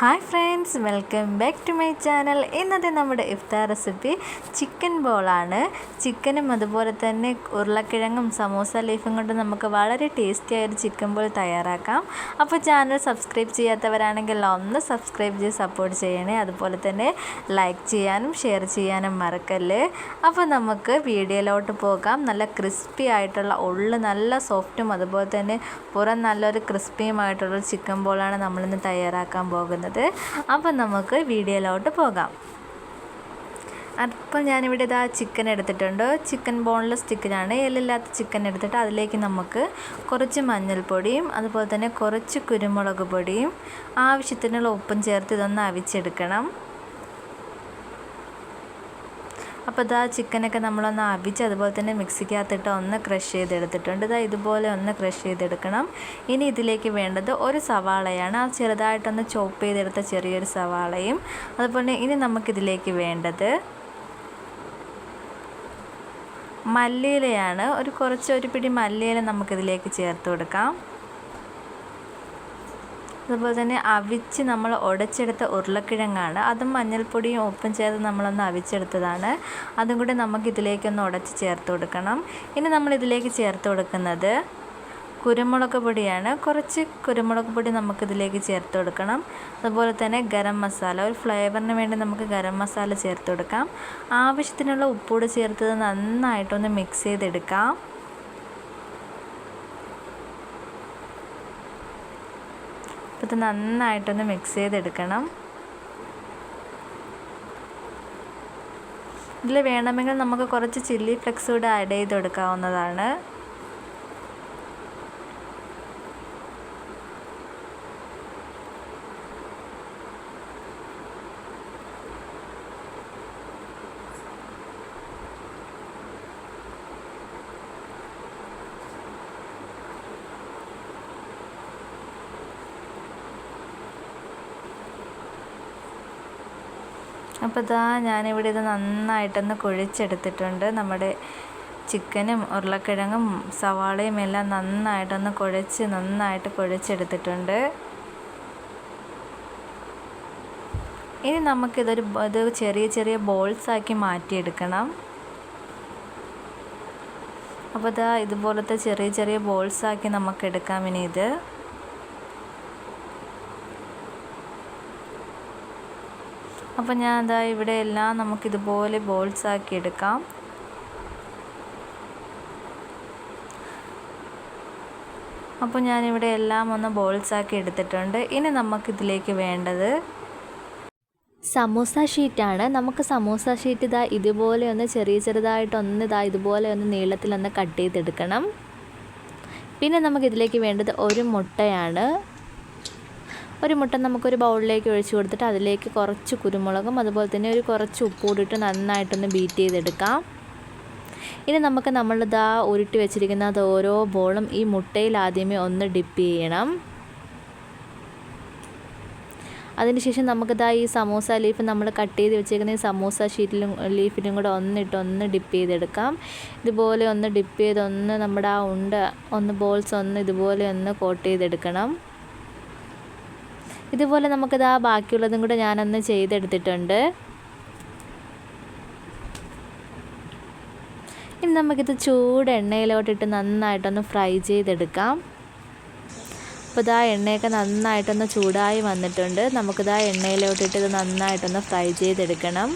Hi friends welcome back to my channel. ഇന്നത്തെ നമ്മുടെ ഇഫ്താർ recipe chicken ബോളാണ്. ചിക്കനും അതുപോലെ തന്നെ ഉരുളക്കിഴങ്ങും സമോസ ലീഫും കൊണ്ട് നമുക്ക് വളരെ ടേസ്റ്റി ആയൊരു ചിക്കൻ ബോൾ തയ്യാറാക്കാം. അപ്പോൾ ചാനൽ സബ്സ്ക്രൈബ് ചെയ്യാത്തവരാണെങ്കിൽ ഒന്ന് സബ്സ്ക്രൈബ് ചെയ്ത് സപ്പോർട്ട് ചെയ്യണേ. അതുപോലെ തന്നെ ലൈക്ക് ചെയ്യാനും ഷെയർ ചെയ്യാനും മറക്കല്ലേ. അപ്പോൾ നമുക്ക് വീഡിയോയിലോട്ട് പോകാം. നല്ല ക്രിസ്പി ആയിട്ടുള്ള ഉള്ളു നല്ല സോഫ്റ്റും അതുപോലെ തന്നെ പുറം നല്ലൊരു ക്രിസ്പിയുമായിട്ടുള്ളൊരു ചിക്കൻ ബോളാണ് നമ്മളിന്ന് തയ്യാറാക്കാൻ പോകുന്നത്. അപ്പം നമുക്ക് വീഡിയോയിലോട്ട് പോകാം. അപ്പം ഞാനിവിടെ ഇതാ ചിക്കൻ എടുത്തിട്ടുണ്ട്. ചിക്കൻ ബോൺലെസ് ചിക്കനാണ് എല്ലില്ലാത്ത ചിക്കൻ എടുത്തിട്ട് അതിലേക്ക് നമുക്ക് കുറച്ച് മഞ്ഞൾപ്പൊടിയും അതുപോലെ തന്നെ കുറച്ച് കുരുമുളക് പൊടിയും ആവശ്യത്തിനുള്ള ഉപ്പും ചേർത്ത് ഇതൊന്ന് അവിച്ചെടുക്കണം. അപ്പോൾ ഇതാ ചിക്കനൊക്കെ നമ്മളൊന്ന് അവിച്ച് അതുപോലെ തന്നെ മിക്സിക്കകത്തിട്ട് ഒന്ന് ക്രഷ് ചെയ്തെടുത്തിട്ടുണ്ട്. ഇതാ ഇതുപോലെ ഒന്ന് ക്രഷ് ചെയ്തെടുക്കണം. ഇനി ഇതിലേക്ക് വേണ്ടത് ഒരു സവാളയാണ്. ആ ചെറുതായിട്ടൊന്ന് ചോപ്പ് ചെയ്തെടുത്ത ചെറിയൊരു സവാളയും. അതുപോലെ ഇനി നമുക്കിതിലേക്ക് വേണ്ടത് മല്ലിയിലയാണ്. ഒരു കുറച്ച് ഒരു പിടി മല്ലിയില നമുക്കിതിലേക്ക് ചേർത്ത് കൊടുക്കാം. അതുപോലെ തന്നെ അവിച്ച് നമ്മൾ ഉടച്ചെടുത്ത ഉരുളക്കിഴങ്ങാണ്. അതും മഞ്ഞൾപ്പൊടിയും ഉപ്പും ചേർത്ത് നമ്മളൊന്ന് അവിച്ചെടുത്തതാണ്. അതും കൂടി നമുക്ക് ഇതിലേക്കൊന്ന് ഉടച്ച് ചേർത്ത് കൊടുക്കണം. ഇനി നമ്മൾ ഇതിലേക്ക് ചേർത്ത് കൊടുക്കുന്നത് കുരുമുളക് പൊടിയാണ്. കുറച്ച് കുരുമുളക് പൊടി നമുക്കിതിലേക്ക് ചേർത്ത് കൊടുക്കണം. അതുപോലെ തന്നെ ഗരം മസാല ഒരു ഫ്ലേവറിന് വേണ്ടി നമുക്ക് ഗരം മസാല ചേർത്ത് കൊടുക്കാം. ആവശ്യത്തിനുള്ള ഉപ്പൂടെ ചേർത്തത് നന്നായിട്ടൊന്ന് മിക്സ് ചെയ്തെടുക്കാം. അപ്പോൾ ഇത് നന്നായിട്ടൊന്ന് മിക്സ് ചെയ്തെടുക്കണം. ഇതിൽ വേണമെങ്കിൽ നമുക്ക് കുറച്ച് ചില്ലി ഫ്ലെക്സ് കൂടെ ആഡ് ചെയ്ത് കൊടുക്കാവുന്നതാണ് അപ്പോൾ ഇതാ ഞാനിവിടെ ഇത് നന്നായിട്ടൊന്ന് കുഴച്ചെടുത്തിട്ടുണ്ട്. നമ്മുടെ ചിക്കനും ഉരുളക്കിഴങ്ങും സവാളയും എല്ലാം നന്നായിട്ടൊന്ന് കുഴച്ച് നന്നായിട്ട് കുഴച്ചെടുത്തിട്ടുണ്ട്. ഇനി നമുക്കിതൊരു ഇത് ചെറിയ ചെറിയ ബോൾസ് ആക്കി മാറ്റിയെടുക്കണം. അപ്പോൾ ഇതാ ഇതുപോലത്തെ ചെറിയ ചെറിയ ബോൾസ് ആക്കി നമുക്ക് എടുക്കാം ഇനി ഇത്. അപ്പോൾ ഞാൻ അതാ ഇവിടെ എല്ലാം നമുക്കിതുപോലെ ബോൾസ് ആക്കി എടുക്കാം. അപ്പോൾ ഞാനിവിടെ എല്ലാം ഒന്ന് ബോൾസ് ആക്കി എടുത്തിട്ടുണ്ട്. ഇനി നമുക്കിതിലേക്ക് വേണ്ടത് സമൂസ ഷീറ്റാണ് നമുക്ക് സമൂസ ഷീറ്റ് ഇതാ ഇതുപോലെ ഒന്ന് ചെറിയ ചെറുതായിട്ടൊന്ന് ഇതാ ഇതുപോലെ ഒന്ന് നീളത്തിലൊന്ന് കട്ട് ചെയ്തെടുക്കണം. പിന്നെ നമുക്കിതിലേക്ക് വേണ്ടത് ഒരു മുട്ടയാണ്. ഒരു മുട്ട നമുക്കൊരു ബൗളിലേക്ക് ഒഴിച്ച് കൊടുത്തിട്ട് അതിലേക്ക് കുറച്ച് കുരുമുളകും അതുപോലെ തന്നെ ഒരു കുറച്ച് ഉപ്പ് കൂടിയിട്ട് നന്നായിട്ടൊന്ന് ബീറ്റ് ചെയ്തെടുക്കാം. ഇനി നമുക്ക് നമ്മളിതാ ഉരുട്ടി വെച്ചിരിക്കുന്ന അത് ഓരോ ബോളും ഈ മുട്ടയിൽ ആദ്യമേ ഒന്ന് ഡിപ്പ് ചെയ്യണം. അതിനുശേഷം നമുക്കിതാ ഈ സമൂസ ലീഫ് നമ്മൾ കട്ട് ചെയ്ത് വെച്ചേക്കുന്ന ഈ സമൂസ ഷീറ്റിലും ലീഫിലും കൂടെ ഒന്നിട്ട് ഒന്ന് ഡിപ്പ് ചെയ്തെടുക്കാം. ഇതുപോലെ ഒന്ന് ഡിപ്പ് ചെയ്ത് ഒന്ന് നമ്മുടെ ആ ഉണ്ട ഒന്ന് ബോൾസ് ഒന്ന് ഇതുപോലെ ഒന്ന് കോട്ട് ചെയ്തെടുക്കണം. ഇതുപോലെ നമുക്കിത് ആ ബാക്കിയുള്ളതും കൂടെ ഞാനൊന്ന് ചെയ്തെടുത്തിട്ടുണ്ട്. ഇനി നമുക്കിത് ചൂട് എണ്ണയിലോട്ടിട്ട് നന്നായിട്ടൊന്ന് ഫ്രൈ ചെയ്തെടുക്കാം. അപ്പോൾ ഇതാ എണ്ണയൊക്കെ നന്നായിട്ടൊന്ന് ചൂടായി വന്നിട്ടുണ്ട്. നമുക്കിതാ എണ്ണയിലോട്ടിട്ട് ഇത് നന്നായിട്ടൊന്ന് ഫ്രൈ ചെയ്തെടുക്കണം.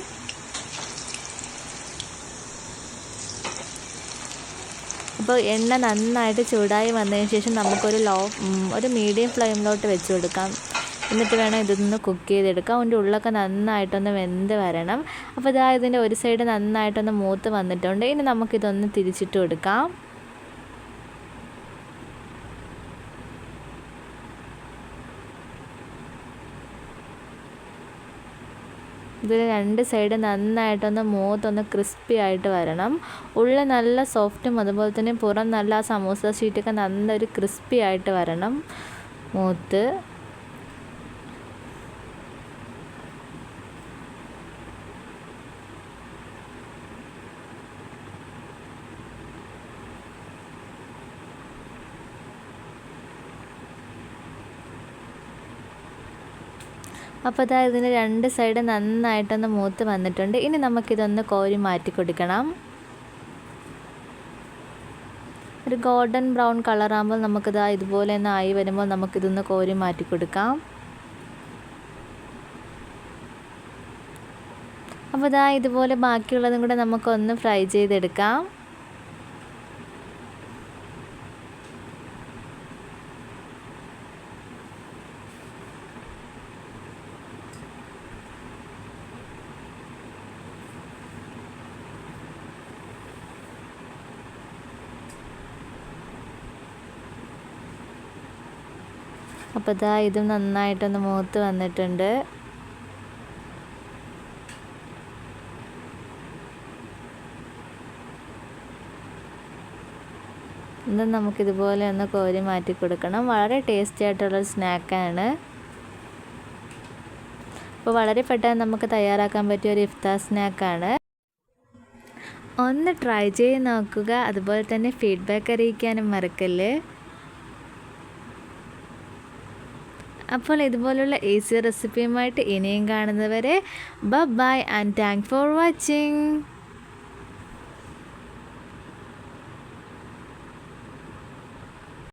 അപ്പോൾ എണ്ണ നന്നായിട്ട് ചൂടായി വന്നതിന് ശേഷം നമുക്കൊരു ലോ ഒരു മീഡിയം ഫ്ലെയിമിലോട്ട് വെച്ച് കൊടുക്കാം. എന്നിട്ട് വേണം ഇതൊന്ന് കുക്ക് ചെയ്തെടുക്കാം അതിന്റെ ഉള്ളൊക്കെ നന്നായിട്ടൊന്ന് വെന്ത് വരണം. അപ്പോൾ ഇതാ ഇതിന്റെ ഒരു സൈഡ് നന്നായിട്ടൊന്ന് മൂത്ത് വന്നിട്ടുണ്ട്. ഇനി നമുക്കിതൊന്ന് തിരിച്ചിട്ട് കൊടുക്കാം ഇതിൽ രണ്ട് സൈഡ് നന്നായിട്ടൊന്ന് മൂത്തൊന്ന് ക്രിസ്പി ആയിട്ട് വരണം. ഉള്ളിൽ നല്ല സോഫ്റ്റും അതുപോലെ തന്നെ പുറം നല്ല സമൂസ ഷീറ്റൊക്കെ നല്ലൊരു ക്രിസ്പി ആയിട്ട് വരണം. മൂത്ത്. അപ്പോൾ അതായത് ഇതിന് രണ്ട് സൈഡ് നന്നായിട്ടൊന്ന് മൂത്ത് വന്നിട്ടുണ്ട്. ഇനി നമുക്കിതൊന്ന് കോരി മാറ്റി കൊടുക്കണം. ഒരു ഗോൾഡൻ ബ്രൗൺ കളറാകുമ്പോൾ നമുക്കിതാ ഇതുപോലെ ഒന്ന് ആയി വരുമ്പോൾ നമുക്കിതൊന്ന് കോരി മാറ്റി കൊടുക്കാം. അപ്പോൾ ഇതാ ഇതുപോലെ ബാക്കിയുള്ളതും കൂടെ നമുക്കൊന്ന് ഫ്രൈ ചെയ്തെടുക്കാം. അപ്പോൾ ഇതാ ഇതും നന്നായിട്ടൊന്ന് മൂത്ത് വന്നിട്ടുണ്ട്. ഇത് നമുക്കിതുപോലെ ഒന്ന് കോരി മാറ്റി കൊടുക്കണം. വളരെ ടേസ്റ്റി ആയിട്ടുള്ളൊരു സ്നാക്കാണ്. അപ്പോൾ വളരെ പെട്ടെന്ന് നമുക്ക് തയ്യാറാക്കാൻ പറ്റിയ ഒരു ഇഫ്താർ സ്നാക്കാണ്. ഒന്ന് ട്രൈ ചെയ്ത് നോക്കുക. അതുപോലെ തന്നെ ഫീഡ്ബാക്ക് അറിയിക്കാനും മറക്കല്ലേ. അപ്പോൾ ഇതുപോലുള്ള ഈസി റെസിപ്പിയുമായിട്ട് ഇനിയും കാണുന്നവരെ ബ bye and thank for watching